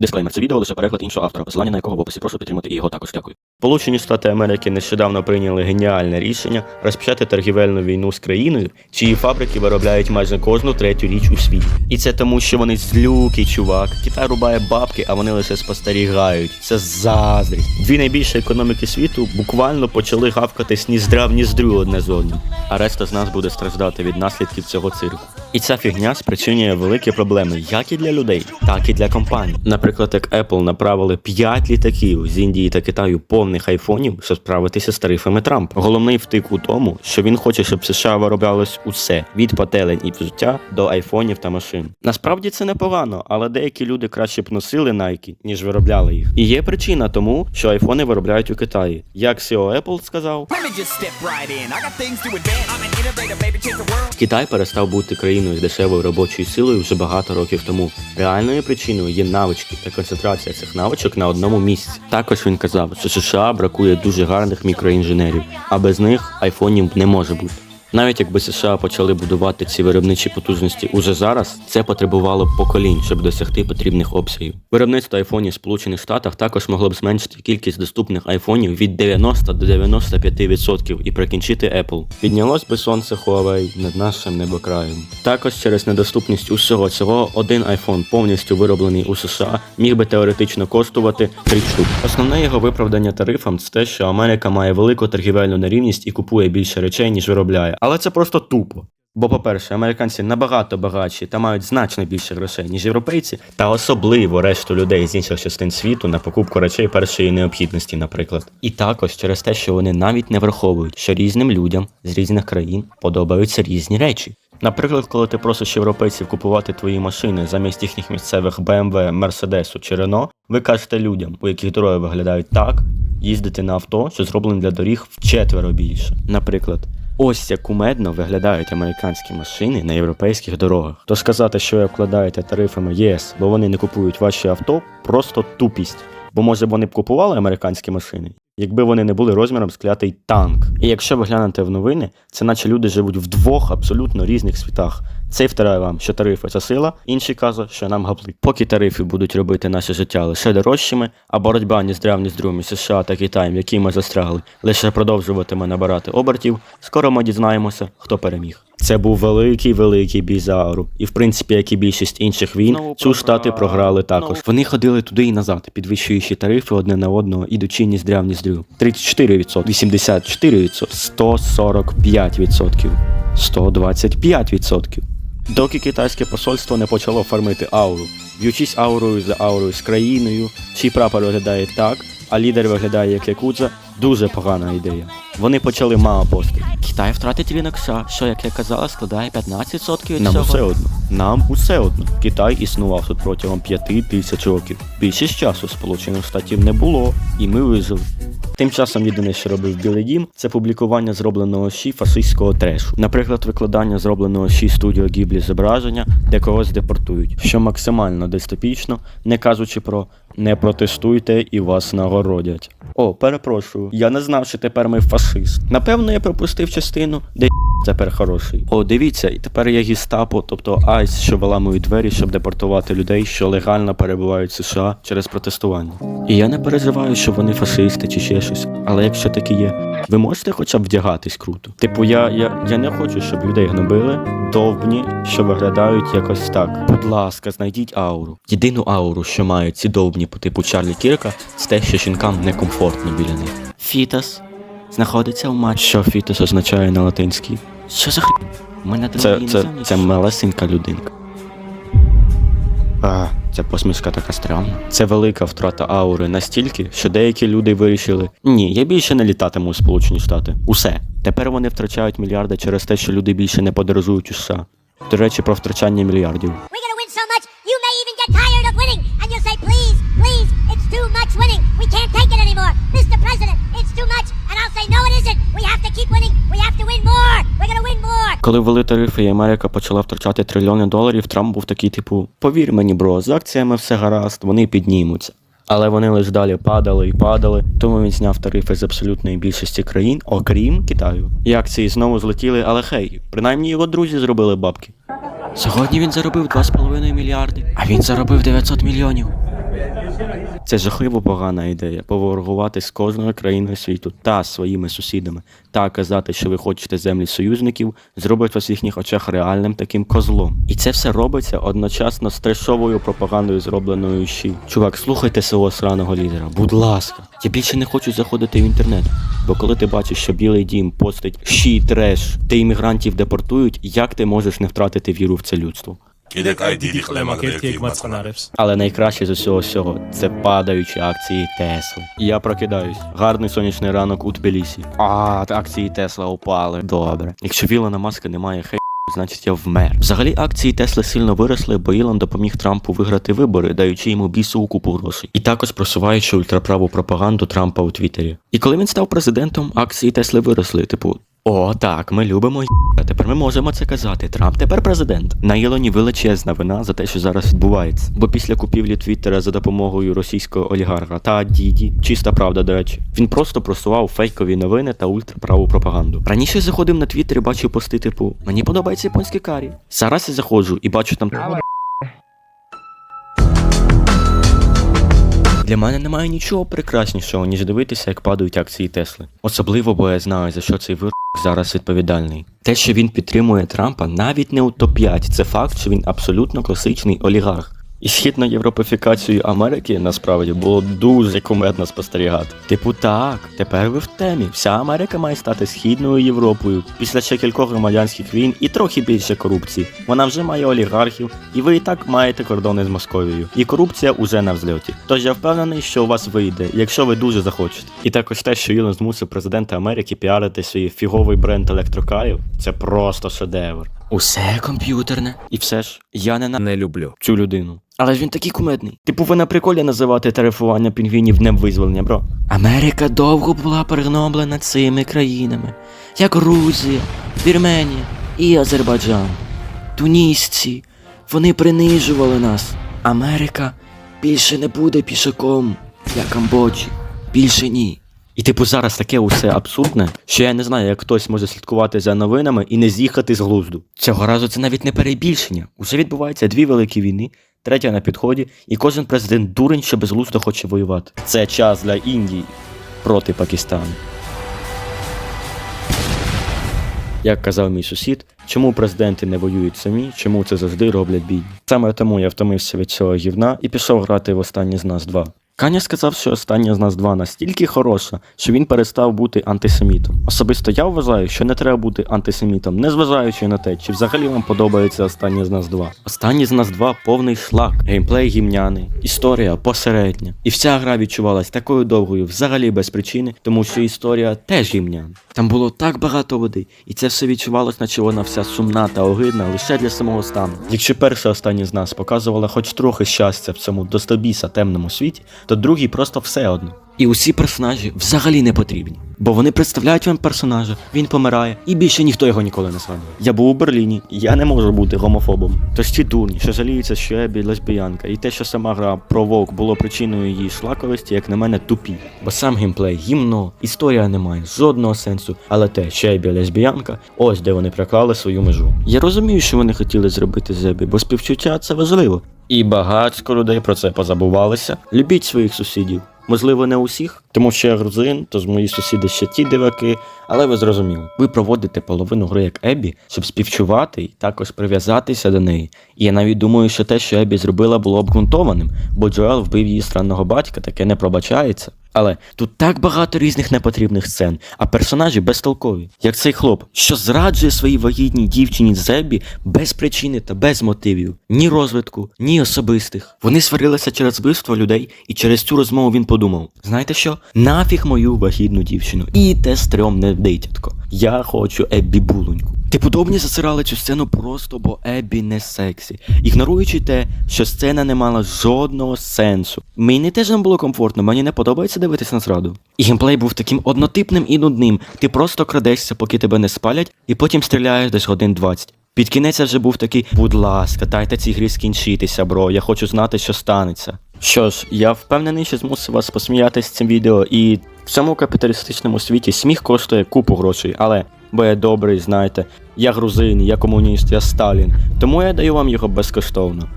Дисклеймер, це відео лише переклад іншого автора, посилання на якого в описі. Прошу підтримати і його також. Дякую. Сполучені Штати Америки нещодавно прийняли геніальне рішення розпочати торгівельну війну з країною, чиї фабрики виробляють майже кожну третю річ у світі. І це тому, що вони злюки, чувак. Китай рубає бабки, а вони лише спостерігають. Це заздрість. Дві найбільші економіки світу буквально почали гавкатись ніздра в ніздрю одне з одним. А решта з нас буде страждати від наслідків цього цирку. І ця фігня спричинює великі проблеми як і для людей, так і для компаній. Наприклад, як Apple направили 5 літаків з Індії та Китаю повних айфонів, щоб справитися з тарифами Трампа. Головний втик у тому, що він хоче, щоб США вироблялось усе від пателень і взуття до айфонів та машин. Насправді це непогано, але деякі люди краще б носили Nike, ніж виробляли їх. І є причина тому, що айфони виробляють у Китаї. Як CEO Apple сказав. Китай перестав бути країною з дешевою робочою силою вже багато років тому. Реальною причиною є навички та концентрація цих навичок на одному місці. Також він казав, що США бракує дуже гарних мікроінженерів, а без них айфонів не може бути. Навіть якби США почали будувати ці виробничі потужності уже зараз, це потребувало б поколінь, щоб досягти потрібних обсягів. Виробництво айфонів в Сполучених Штатах також могло б зменшити кількість доступних айфонів від 90 до 95% і прикінчити Apple. Піднялось би сонце Huawei над нашим небокраєм. Також через недоступність усього цього один iPhone повністю вироблений у США міг би теоретично коштувати 3 штуки. Основне його виправдання тарифам це те, що Америка має велику торгівельну нерівність і купує більше речей, ніж виробляє. Але це просто тупо. Бо, по-перше, американці набагато багатші та мають значно більше грошей, ніж європейці, та особливо решту людей з інших частин світу на покупку речей першої необхідності, наприклад. І також через те, що вони навіть не враховують, що різним людям з різних країн подобаються різні речі. Наприклад, коли ти просиш європейців купувати твої машини замість їхніх місцевих BMW, Мерседесу чи Рено, ви кажете людям, у яких дороги виглядають так, їздити на авто, що зроблені для доріг вчетверо більше. Наприклад, ось як кумедно виглядають американські машини на європейських дорогах. То сказати, що ви обкладаєте тарифами ЄС, бо вони не купують ваші авто, просто тупість. Бо може вони б купували американські машини, якби вони не були розміром з клятий танк. І якщо ви глянете в новини, це наче люди живуть в двох абсолютно різних світах. Цей втирає вам, що тарифи це сила, інший каже, що нам гаплик. Поки тарифи будуть робити наше життя лише дорожчими, а боротьба ні з древні США та Китаєм, в якій ми застрягли, лише продовжуватиме набирати обертів, скоро ми дізнаємося, хто переміг. Це був великий великий бій за ауру. І в принципі, як і більшість інших війн, Знову цю штати програли. також. Знову. Вони ходили туди і назад, підвищуючи тарифи одне на одного, ідучи ні з дрям, ні з дрю. 34%, 84%, 145%, 125%. Доки китайське посольство не почало фармити ауру, б'ючись аурою за аурою з країною, чий прапор виглядає так, а лідер виглядає як якудза, дуже погана ідея. Вони почали мао пости. Китай втратить ринок США, що, як я казала, складає 15% від Нам усе одно. Нам усе одно. Китай існував тут протягом 5 тисяч років. Більшість часу Сполучених Штатів не було, і ми вижили. Тим часом єдине, що робив Білий Дім, це публікування зробленого ші фашистського трешу. Наприклад, викладання зробленого ші студіо Гіблі зображення, де когось депортують, що максимально дистопічно, не кажучи про не протестуйте і вас нагородять. О, перепрошую, я не знав, що тепер ми фашист. Напевно, я пропустив частину, де тепер хороший. О, дивіться, і тепер є гістапо, тобто айс, що виламують двері, щоб депортувати людей, що легально перебувають в США через протестування. І я не переживаю, що вони фашисти чи ще щось. Але якщо такі є, ви можете хоча б вдягатись круто. Типу, я, я, я не хочу, щоб людей гнобили, довбні, що виглядають якось так. Будь ласка, знайдіть ауру. Єдину ауру, що мають ці довбні по типу Чарлі Кірка, це те, що жінкам некомфортно біля них. Фітас знаходиться в матчі. Що фітос означає на латинській? Що за хрень? У мене це, це, це малесенька людинка. А, ця посмішка така странна. Це велика втрата аури настільки, що деякі люди вирішили: ні, я більше не літатиму у Сполучені Штати. Усе. Тепер вони втрачають мільярди через те, що люди більше не подорожують у США. До речі, про втрачання мільярдів. Коли ввели тарифи і Америка почала втрачати трильйони доларів, Трамп був такий, типу: повір мені, бро, з акціями все гаразд, вони піднімуться. Але вони лише далі падали і падали, тому він зняв тарифи з абсолютної більшості країн, окрім Китаю. І акції знову злетіли, але хей, принаймні його друзі зробили бабки. Сьогодні він заробив 2,5 мільярди, а він заробив 900 мільйонів. Це жахливо погана ідея поворогувати з кожною країною світу та своїми сусідами та казати, що ви хочете землі союзників, зробить вас в їхніх очах реальним таким козлом. І це все робиться одночасно з трешовою пропагандою, зробленою щі. Чувак, слухайте свого сраного лідера, будь ласка. Я більше не хочу заходити в інтернет. Бо коли ти бачиш, що Білий Дім постить щі треш, де іммігрантів депортують, як ти можеш не втратити віру в це людство? Але найкраще з усього всього це падаючі акції Тесли. Я прокидаюсь. Гарний сонячний ранок у Тбілісі. А, акції Тесла упали. Добре. Якщо Вілана Маска немає хей. Значить, я вмер. Взагалі акції Тесли сильно виросли, бо Ілон допоміг Трампу виграти вибори, даючи йому бісову купу грошей, і також просуваючи ультраправу пропаганду Трампа у Твіттері. І коли він став президентом, акції Тесли виросли. Типу, о, так, ми любимо й**а. Тепер ми можемо це казати. Трамп тепер президент. На Ілоні величезна вина за те, що зараз відбувається. Бо після купівлі Твіттера за допомогою російського олігарха та Діді, чиста правда, до речі, він просто просував фейкові новини та ультраправу пропаганду. Раніше заходив на Твіттер і бачив пости типу Мені подобається японський карі. Зараз я заходжу і бачу там. Для мене немає нічого прекраснішого, ніж дивитися, як падають акції Тесли. Особливо, бо я знаю, за що цей вир зараз відповідальний. Те, що він підтримує Трампа, навіть не у топ-5, це факт, що він абсолютно класичний олігарх. І східну європейфікацію Америки насправді було дуже кумедно спостерігати. Типу, так, тепер ви в темі. Вся Америка має стати східною Європою після ще кількох громадянських війн і трохи більше корупції. Вона вже має олігархів, і ви і так маєте кордони з Московією. І корупція уже на взльоті. Тож я впевнений, що у вас вийде, якщо ви дуже захочете. І також те, що Ілон змусив президента Америки піарити свій фіговий бренд електрокарів, це просто шедевр. Усе комп'ютерне. І все ж, я не на Не люблю. цю людину. Але ж він такий кумедний. Типу ви на приколі називати тарифування пінгвінів днем визволення, бро. Америка довго була пригноблена цими країнами, як Грузія, Вірменія і Азербайджан. Тунісці, вони принижували нас. Америка більше не буде пішаком для Камбоджі. Більше ні. І типу зараз таке усе абсурдне, що я не знаю, як хтось може слідкувати за новинами і не з'їхати з глузду. Цього разу це навіть не перебільшення. Уже відбуваються дві великі війни, третя на підході, і кожен президент дурень, що безглуздо хоче воювати. Це час для Індії проти Пакистану. Як казав мій сусід, чому президенти не воюють самі, чому це завжди роблять бідні. Саме тому я втомився від цього гівна і пішов грати в останнє з нас два. Каня сказав, що остання з нас два настільки хороша, що він перестав бути антисемітом. Особисто я вважаю, що не треба бути антисемітом, незважаючи на те, чи взагалі вам подобається останнє з нас два. Останнє з нас два повний шлак, геймплей гімняний, історія посередня. І вся гра відчувалась такою довгою, взагалі без причини, тому що історія теж гімняна. Там було так багато води, і це все відчувалось, наче вона вся сумна та огидна лише для самого стану. Якщо перша останнє з нас показувала хоч трохи щастя в цьому достобіса темному світі, то другий просто все одно. І усі персонажі взагалі не потрібні. Бо вони представляють вам персонажа, він помирає, і більше ніхто його ніколи не згадує. Я був у Берліні, я не можу бути гомофобом. Тож ті дурні, що жаліються, що Ебі лесбіянка, і те, що сама гра про вовк було причиною її шлаковості, як на мене, тупі. Бо сам геймплей гімно, історія не має жодного сенсу, але те, що Ебі лесбіянка, ось де вони приклали свою межу. Я розумію, що вони хотіли зробити з Ебі, бо співчуття це важливо. І багатько людей про це позабувалися. Любіть своїх сусідів. Можливо, не усіх, тому що я грузин, тож мої сусіди ще ті диваки, але ви зрозуміли. Ви проводите половину гри як Ебі, щоб співчувати і також прив'язатися до неї. І я навіть думаю, що те, що Ебі зробила, було обґрунтованим, бо Джоел вбив її странного батька, таке не пробачається. Але тут так багато різних непотрібних сцен, а персонажі безтолкові, як цей хлоп, що зраджує своїй вагітній дівчині Зебі без причини та без мотивів, ні розвитку, ні особистих. Вони сварилися через вбивство людей, і через цю розмову він подумав: знаєте що? Нафіг мою вагітну дівчину. І те стрьомне дитятко. Я хочу Еббі булоньку. Ти подобні засирали цю сцену просто, бо Еббі не сексі, ігноруючи те, що сцена не мала жодного сенсу. Мені теж не було комфортно, мені не подобається дивитися на зраду. І геймплей був таким однотипним і нудним. Ти просто крадешся, поки тебе не спалять, і потім стріляєш десь годин 20. Під кінець вже був такий, будь ласка, дайте цій грі скінчитися, бро. Я хочу знати, що станеться. Що ж, я впевнений, що змусив вас посміятися з цим відео, і в цьому капіталістичному світі сміх коштує купу грошей, але бо я добрий, знаєте, я грузин, я комуніст, я Сталін, тому я даю вам його безкоштовно.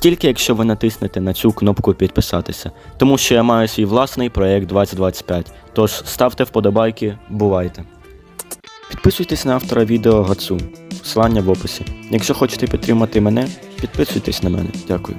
Тільки якщо ви натиснете на цю кнопку підписатися, тому що я маю свій власний проект 2025. Тож ставте вподобайки, бувайте. Підписуйтесь на автора відео Гацу, посилання в описі. Якщо хочете підтримати мене, підписуйтесь на мене. Дякую.